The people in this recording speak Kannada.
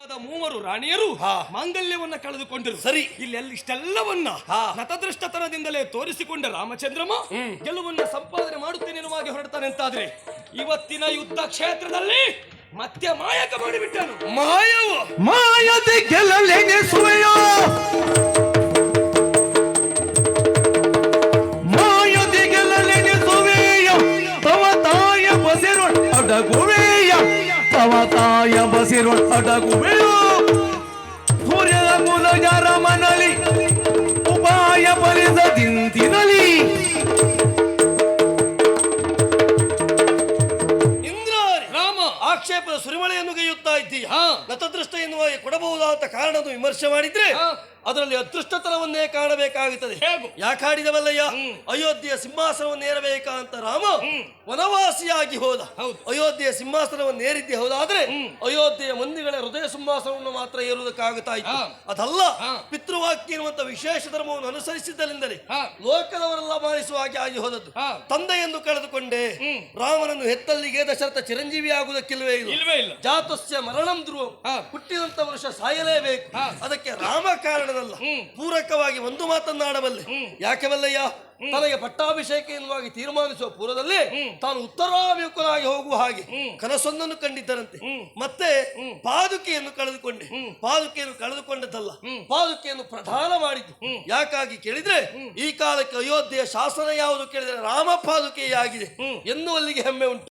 ಮೂವರು ರಾಣಿಯರು ಹಾ. ಮಾಂಗಲ್ಯವನ್ನ ಕಳೆದುಕೊಂಡರು. ಸರಿ. ಇಲ್ಲೆಲ್ಲ ಇಷ್ಟೆಲ್ಲವನ್ನ ಹಾ. ನತದೃಷ್ಟತನದಿಂದಲೇ ತೋರಿಸಿಕೊಂಡ ರಾಮಚಂದ್ರಮ ಗೆಲುವನ್ನ ಸಂಪಾದನೆ ಮಾಡುತ್ತೇನೆನ್ನುವಾಗಿ ಹೊರಡ್ತಾನೆ ಅಂತಾದ್ರೆ ಇವತ್ತಿನ ಯುದ್ಧ ಕ್ಷೇತ್ರದಲ್ಲಿ ಮತ್ತೆ ಮಾಯಕ ಮಾಡಿಬಿಟ್ಟನು. ಮಾಯವು. ಮಾಯದೆ ಗೆಲ್ಲಲೆನಿಸುವೆಯೋ ಮಾಯದೆ ಗೆಲ್ಲಲೆನಿಸುವೆಯೋ ತವ ತಾಯ ಬಸಿರು ಅಡಗುವೆಯ? ತವ ತಾಯ ಬಸಿರು ಸೂರ್ಯದ ಮೂಲ ಯಾರ ಮನಲಿ ಉಪಾಯ ಬಲಿದ ದಿಂತಿನಲಿ ಇಂದ್ರಾರಿ ರಾಮ ಆಕ್ಷೇಪದ ಸುರಿಮಳೆಯನ್ನು ಗೈಯುತ್ತಾ ಇದ್ದೀಯ ಹಾ. ನತದೃಷ್ಟ ಎನ್ನುವ ಕೊಡಬಹುದಾದ ಕಾರಣವನ್ನು ವಿಮರ್ಶೆ ಮಾಡಿದ್ರೆ ಹಾ. ಅದರಲ್ಲಿ ಅದೃಷ್ಟತನವನ್ನೇ ಕಾಣಬೇಕಾಗುತ್ತದೆ? ಯಾಕಾಡಿದವಲ್ಲಯ್ಯ ಅಯೋಧ್ಯೆಯ ಅಂತ ರಾಮ ವನವಾಸಿಯಾಗಿ ಹೋದ. ಅಯೋಧ್ಯೆಯ ಸಿಂಹಾಸನವನ್ನು ಏರಿದ್ದೆ ಹೋದಾದ್ರೆ ಅಯೋಧ್ಯೆಯ ಮಂದಿಗಳ ಹೃದಯ ಸಿಂಹಾಸನವನ್ನು ಮಾತ್ರ ಏರುವುದಕ್ಕಾಗುತ್ತಾ ಇತ್ತು ಅದಲ್ಲ. ಪಿತೃವಾಕ್ಯ ಎನ್ನುವಂತ ವಿಶೇಷ ಧರ್ಮವನ್ನು ಅನುಸರಿಸಿದ್ದರಿಂದಲೇ. ಲೋಕದವರೆಲ್ಲ ಮಾಡಿಸುವ ಹಾಗೆ ಆಗಿ ಹೋದದ್ದು. ತಂದೆ ತಂದೆಯನ್ನು ಕಳೆದುಕೊಂಡೆ. ರಾಮನನ್ನು ಹೆತ್ತಲ್ಲಿಗೆ ದಶರಥ ಚಿರಂಜೀವಿ ಆಗುವುದಕ್ಕಿಲ್ವೇ ಇಲ್ಲ. ಜಾತಸ್ಯ ಮರಣಂ ಧ್ರುವ. ಹುಟ್ಟಿದಂತ ವರ್ಷ ಸಾಯಲೇಬೇಕು. ಅದಕ್ಕೆ ರಾಮ ಕಾರಣನಲ್ಲ ಪೂರಕವಾಗಿ ಒಂದು ಮಾತನ್ನಾಡಬಲ್ಲೆ ಯಾಕೆ ಬಲ್ಲಯ್ಯ? ತನಗೆ ಪಟ್ಟಾಭಿಷೇಕ ಎನ್ನುವಾಗಿ ತೀರ್ಮಾನಿಸುವ ಪೂರ್ವದಲ್ಲಿ ತಾನು ಉತ್ತರಾಭಿಮುಖನಾಗಿ ಹೋಗುವ ಹಾಗೆ ಕನಸೊಂದನ್ನು ಕಂಡಿದ್ದರಂತೆ. ಮತ್ತೆ ಪಾದುಕೆಯನ್ನು ಕಳೆದುಕೊಂಡೆ. ಪಾದುಕೆಯನ್ನು ಕಳೆದುಕೊಂಡದ್ದಲ್ಲ. ಪಾದುಕೆಯನ್ನು ಪ್ರಧಾನ ಮಾಡಿದ್ದು. ಯಾಕಾಗಿ ಕೇಳಿದ್ರೆ ಈ ಕಾಲಕ್ಕೆ ಅಯೋಧ್ಯೆಯ ಶಾಸನ ಯಾವುದು ಕೇಳಿದ್ರೆ ರಾಮ ಪಾದುಕೆಯಾಗಿದೆ ಎನ್ನುವಲ್ಲಿಗೆ ಹೆಮ್ಮೆ ಉಂಟು.